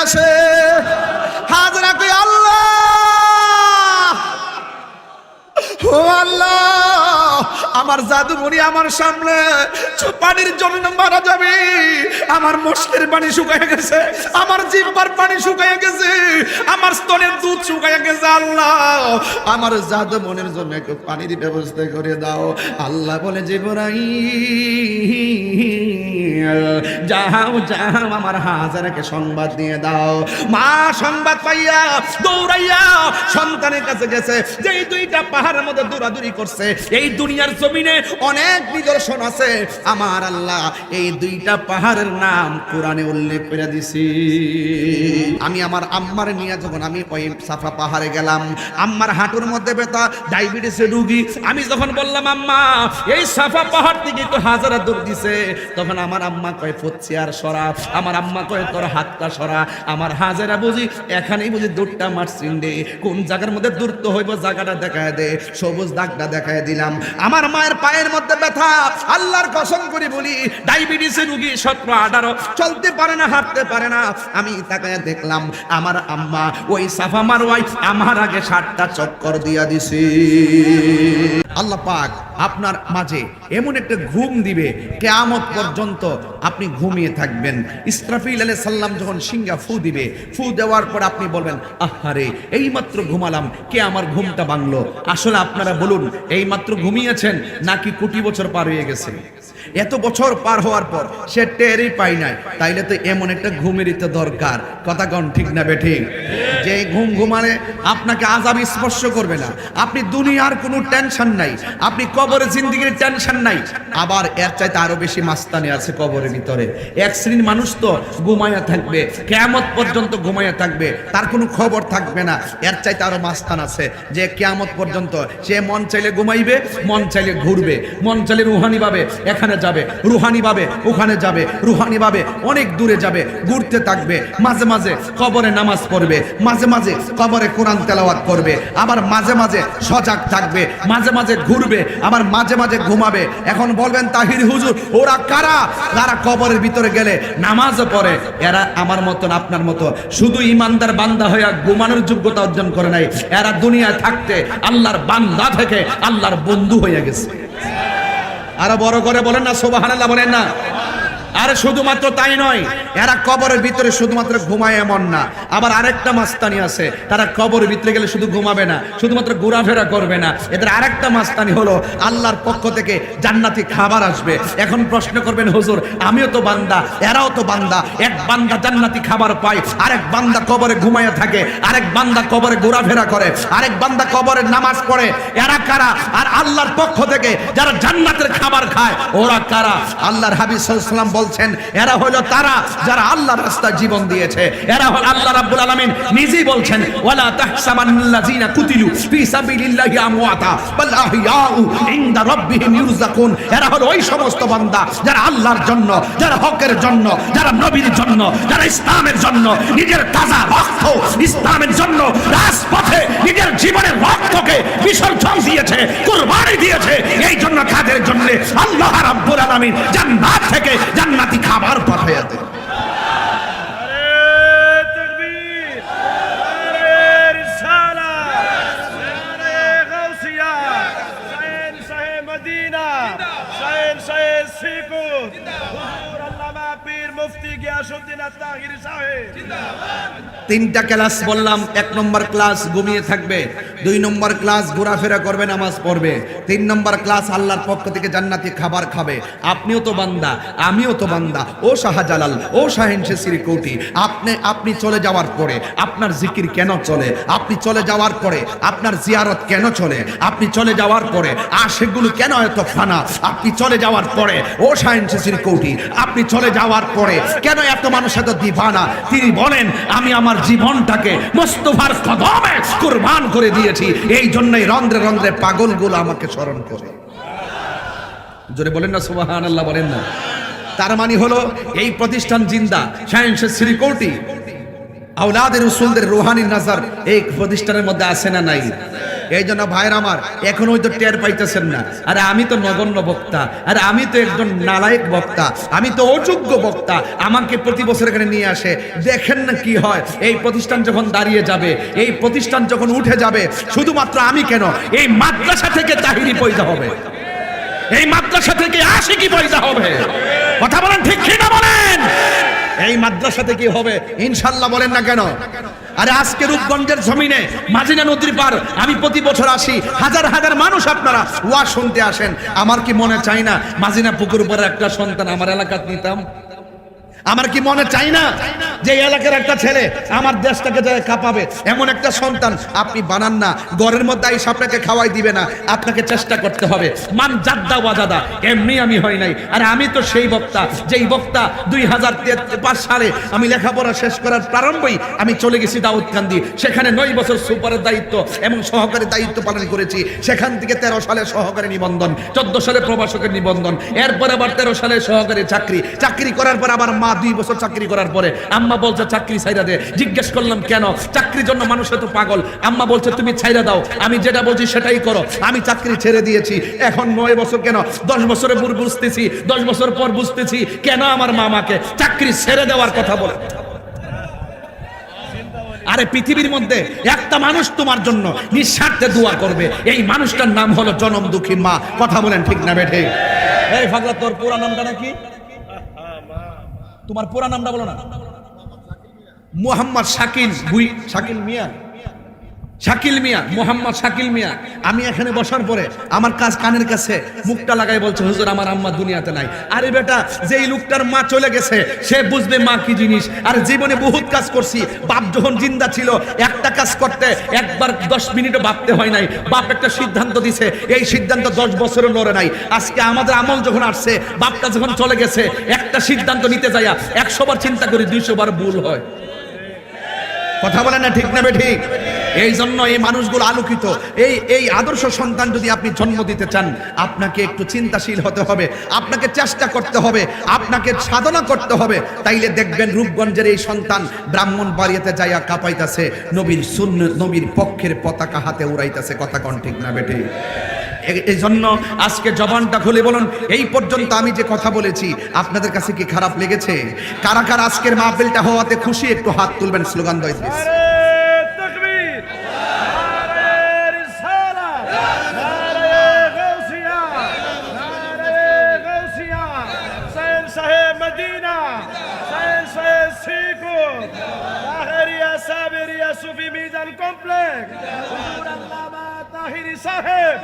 আসে আমার জাদুমণি আমার সামনে, পানির জন্য মারা যাবে। আমার মুষ্টির পানি শুকায় গেছে, আমার জিব্বার পানি শুকায় গেছে, আমার স্তনের দুধ শুকায় গেছে, আল্লাহ। আমার জাদুমণির জন্য একটু পানির ব্যবস্থা করে দাও। আল্লাহ বলে জীবরাই যাও যাও, আমার হাজারাকে সংবাদ দিয়ে দাও। মা সংবাদ পাইয়া দৌড়াইয়া সন্তানের কাছে গেছে। যেই দুইটা পাহাড়ের মধ্যে দৌড়াদৌড়ি করছে, এই দুনিয়ার জমিনে অনেক নিদর্শন আছে। আমার আল্লাহ এই দুইটা পাহাড়ের নাম কোরআনে উল্লেখ করে দিছি। আমি আমার আম্মার নিয়ে যখন আমি ওই সাফা পাহাড়ে গেলাম, আম্মার হাঁটুর মধ্যে ব্যথা ডায়াবেটিসের রুগী, আমি যখন বললাম, আম্মা, এই সাফা পাহাড় থেকে একটু হাজারা দৌড় দিছে। তখন আমার আম্মা কয় ফুচ্ছে আর সরা। আমার আম্মা কয়, তোর হাতটা সরা। আমার হাজারা বুঝি, এখানেই বুঝি দূরটা মারছিন রে। কোন জায়গার মধ্যে দূরত্ব হইব জায়গাটা দেখায় দে। সবুজ দাগটা দেখায় দিলাম। আমার মায়ের পায়ের মধ্যে ব্যথা। আল্লাহর কসম করে বলি, ডায়াবেটিসের রুগী সতেরো, আঠারো, চলতে পারে না, হাঁটতে পারে না। আমি তাকায় দেখলাম, আমার আম্মা ওই সাফা মারওয়াই আমার আগে সাতটা চক্কর দিয়া দিছে। আল্লাহ পাক আপনার মাঝে এমন একটা ঘুম দিবে, কেয়ামত পর্যন্ত আপনি ঘুমিয়ে থাকবেন। ইসরাফিল আলাইহিস সাল্লাম যখন সিঙ্গা ফু দিবে, ফু দেওয়ার পর আপনি বলবেন, আহারে এই মাত্র ঘুমালাম, কে আমার ঘুমটা ভাঙলো? আসলে আপনারা বলুন এই মাত্র ঘুমিয়েছেন নাকি কোটি বছর পার হয়ে গেছে? এত বছর পার হওয়ার পর সে টেরই পাই নাই। তাইলে তো এমন একটা ঘুমেরই তো দরকার। কথা কন ঠিক না বেঠিক যে ঘুম ঘুমালে আপনাকে আজাব স্পর্শ করবে না। আপনি দুনিয়ার কোনো টেনশন নাই। আপনি কবরের জিন্দিগির টেনশন নাই। আবার এর চাইতে আরও বেশি মাস্তানি আছে কবরের ভিতরে। এক শ্রেণির মানুষ তো ঘুমায়া থাকবে, কেয়ামত পর্যন্ত ঘুমায়া থাকবে, তার কোনো খবর থাকবে না। এর চাইতে আরও মাস্তান আছে যে কেয়ামত পর্যন্ত সে মন চাইলে ঘুমাইবে, মন চাইলে ঘুরবে, মন চাইলে রুহানি পাবে। এখানে যাবে, রুহানি পাবে, ওখানে যাবে, রুহানি পাবে, অনেক দূরে যাবে, ঘুরতে থাকবে, মাঝে মাঝে কবরে নামাজ পড়বে, মাঝে মাঝে কবরে কোরআন তেলাওয়াত করবে, আবার মাঝে মাঝে সজাগ থাকবে, মাঝে মাঝে ঘুরবে, আবার মাঝে মাঝে ঘুমাবে। এখন বলবেন, তাহির হুজুর, ওরা কারা? যারা কবরের ভিতরে গেলে নামাজও পড়ে। এরা আমার মতন, আপনার মতো শুধু ইমানদার বান্দা হইয়া ঘুমানোর যোগ্যতা অর্জন করে নাই। এরা দুনিয়ায় থাকতে আল্লাহর বান্দা থেকে আল্লাহর বন্ধু হয়ে গেছে। আরও বড় করে বলেন না সোবাহানাল্লাহ বলেন না। আর শুধুমাত্র তাই নয়, এরা কবরের ভিতরে শুধুমাত্র ঘুমায় এমন না। আবার আরেকটা মাস্তানি আছে, তারা কবরের ভিতরে গেলে শুধু ঘুমাবে না, শুধুমাত্র ঘোরাফেরা করবে না। এদের আরেকটা মাস্তানি হলো, আল্লাহর পক্ষ থেকে জান্নাতি খাবার আসবে। এখন প্রশ্ন করবেন, হুজুর, আমিও তো বান্দা, এরাও তো বান্দা। এক বান্দা জান্নাতি খাবার পায়, আরেক বান্দা কবরে ঘুমায় থাকে, আরেক বান্দা কবরে ঘোরাফেরা করে, আরেক বান্দা কবরে নামাজ পড়ে। এরা কারা? আর আল্লাহর পক্ষ থেকে যারা জান্নাতের খাবার খায়, ওরা কারা? আল্লাহর আলাইহি সাল্লাম বলছেন, এরা হলো তারা যারা আল্লাহর রাস্তায় জীবন দিয়েছে। এরা হল আল্লাহ রাব্বুল আলামিন। নিজেই বলছেন, ওয়ালা তাহসাবান্নাল্লাযিনা কুতিলু ফি সাবিলিল্লাহি আমওয়াতা, বাল আহইয়াউ ইনদা রাব্বিহিম ইরযাকুন এরা হলো ওই সমস্ত বান্দা যারা আল্লাহর জন্য, যারা হকের জন্য, যারা নবীর জন্য, যারা ইসলামের জন্য, নিজের তাজা রক্ত ইসলামের জন্য রাজপথে নিজের জীবনের রক্তকে বিসর্জন দিয়েছে, কুরবানি দিয়েছে। এই জন্য কাদের জন্য আল্লাহ রাব্বুল আলামিন জান্নাত থেকে জান্নাতি খাবার তিনটা ক্লাস বললাম, এক নম্বর ক্লাস ঘুমিয়ে থাকবে, দুই নম্বর ক্লাস ঘোরাফেরা করবে, নামাজ পড়বে, তিন নম্বর ক্লাস আল্লাহর পক্ষ থেকে জান্নাতি খাবার খাবে। আপনিও তো বান্দা, আমিও তো বান্দা। ও শাহজালাল, ও শাহিন শেষির কৌটি, আপনি আপনি চলে যাওয়ার পরে আপনার জিকির কেন চলে? আপনি চলে যাওয়ার পরে আপনার জিয়ারত কেন চলে? আপনি চলে যাওয়ার পরে আর সেগুলো কেন এত ফানা? আপনি চলে যাওয়ার পরে, ও শাহিন শেষির কৌটি, আপনি চলে যাওয়ার পরে কেন এত মানুষ এত দিবানা? তিনি বলেন, আমি আমার জীবনটাকে মোস্তফার কদমে কুরবান করে দিয়েছি। এই জন্যই রন্ধ্রে রন্ধ্রে পাগলগুলো আমাকে স্মরণ করে। জোরে বলেন না সুবাহান আল্লাহ বলেন না। তার মানে হলো, এই প্রতিষ্ঠান জিন্দা, সায়েন্সের শ্রীকোটি। আউলাদের রসুলদের রুহানি নাজার এই প্রতিষ্ঠানের মধ্যে আছে না নাই? এই জন্য ভাইয়ের আমার এখন ওই তো টের পাইতেছেন না। আরে আমি তো নগণ্য বক্তা, আরে আমি তো একজন নালায়ক বক্তা, আমি তো অযোগ্য বক্তা, আমাকে প্রতি বছর এখানে নিয়ে আসে। দেখেন না কি হয়, এই প্রতিষ্ঠান যখন দাঁড়িয়ে যাবে, এই প্রতিষ্ঠান যখন উঠে যাবে, শুধুমাত্র আমি কেন, এই মাদ্রাসা থেকে তাহিরি পয়দা হবে। এই মাদ্রাসা থেকে আসে কি পয়দা হবে কথা বলেন ঠিক কি না বলেন এই মাদ্রাসা থেকে হবে? ইনশাল্লাহ বলেন না কেন? আরে আজকে রূপগঞ্জের জমিনে মাজিনা নদীর পার আমি প্রতি বছর আসি। হাজার হাজার মানুষ আপনারা ওয়া শুনতে আসেন। আমার কি মনে চাই না? মাজিনা পুকুর উপরে একটা সন্তান আমার এলাকাত নিতাম? আমার কি মনে চাই না? যে এলাকার একটা ছেলে আমার দেশটাকে যায় কাঁপাবে, এমন একটা সন্তান আপনি বানান না, ঘরের মধ্যে আইসা আপনাকে খাওয়াই দিবে না, আপনাকে চেষ্টা করতে হবে। মান জাদ্দা ওয়াজাদা এমনি আমি হই নাই। আর আমি তো সেই বক্তা, যেই বক্তা দুই হাজার পাঁচ সালে আমি লেখাপড়া শেষ করার প্রারম্ভই আমি চলে গেছি দাউদকান্দি সেখানে নয় বছর সুপারের দায়িত্ব এবং সহকারী দায়িত্ব পালন করেছি। সেখান থেকে তেরো সালে সহকারী নিবন্ধন, চোদ্দ সালে প্রবাসকের নিবন্ধন, এরপর আবার তেরো সালে সহকারী চাকরি। চাকরি করার পর আবার মা দুই বছর চাকরি করার পরে, আম্মা বলছে, চাকরি ছাইরা দে। জিজ্ঞেস করলাম, কেন? চাকরির জন্য মানুষ তো পাগল। আম্মা বলছে, তুমি ছাইরা দাও। আমি যেটা বলছি সেটাই করো। আমি চাকরি ছেড়ে দিয়েছি। এখন নয় বছর কেন? দশ বছরের পর বুঝতেছি, দশ বছর পর বুঝতেছি কেন আমার মামাকে চাকরি ছেড়ে দেওয়ার কথা বলে। আরে পৃথিবীর মধ্যে একটা মানুষ তোমার জন্য নিঃস্বার্থে দোয়া করবে। এই মানুষটার নাম হলো জনম দুঃখী মা। কথা বলেন ঠিক না বেঠে? এই ফাগলা, তোর পুরা নামটা নাকি? তোমার পুরা নামটা বলো না। মোহাম্মদ শাকিল বুই, শাকিল মিয়া? শাকিল মিয়া, মোহাম্মদ শাকিল মিয়া। আমি এখানে বসার পরে আমার কাজ কানের কাছে মুখটা লাগাই বলছে, হুজুর, আমার আম্মা দুনিয়াতে নাই। আরে বেটা, যেই লোকটার মা চলে গেছে, সে বুঝবে মা কি জিনিস। আর জীবনে বহুত কাজ করছি। বাপ যখন জিন্দা ছিল, একটা কাজ করতে একবার দশ মিনিটও ভাবতে হয় নাই। বাপ একটা সিদ্ধান্ত দিছে, এই সিদ্ধান্ত দশ বছরও লড়ে নাই। আজকে আমাদের আমল যখন আসছে, বাপটা যখন চলে গেছে, একটা সিদ্ধান্ত নিতে যাইয়া একশো বার চিন্তা করি, দুইশো বার ভুল হয়। কথা বলেন না ঠিক না ঠিক? এই জন্য এই মানুষগুলো আলোকিত। এই এই আদর্শ সন্তান যদি আপনি জন্ম দিতে চান, আপনাকে একটু চিন্তাশীল হতে হবে, আপনাকে চেষ্টা করতে হবে, আপনাকে সাধনা করতে হবে। তাইলে দেখবেন রূপগঞ্জের এই সন্তান ব্রাহ্মণ বাড়িতে যাইয়া কাঁপাইতাছে, নবীর শূন্য নবীর পক্ষের পতাকা হাতে উড়াইতেছে। কথা কন ঠিক না এ- এই জন্য আজকে জবানটা খুলে বলুন, এই পর্যন্ত আমি যে কথা বলেছি, আপনাদের কাছে কি খারাপ লেগেছে? কারা কারা আজকের মাহফিলটা হওয়াতে খুশি? একটু হাত তুলবেন স্লোগান দয় তাকবীর নারে রিসালাত তাহিরি সাহেব।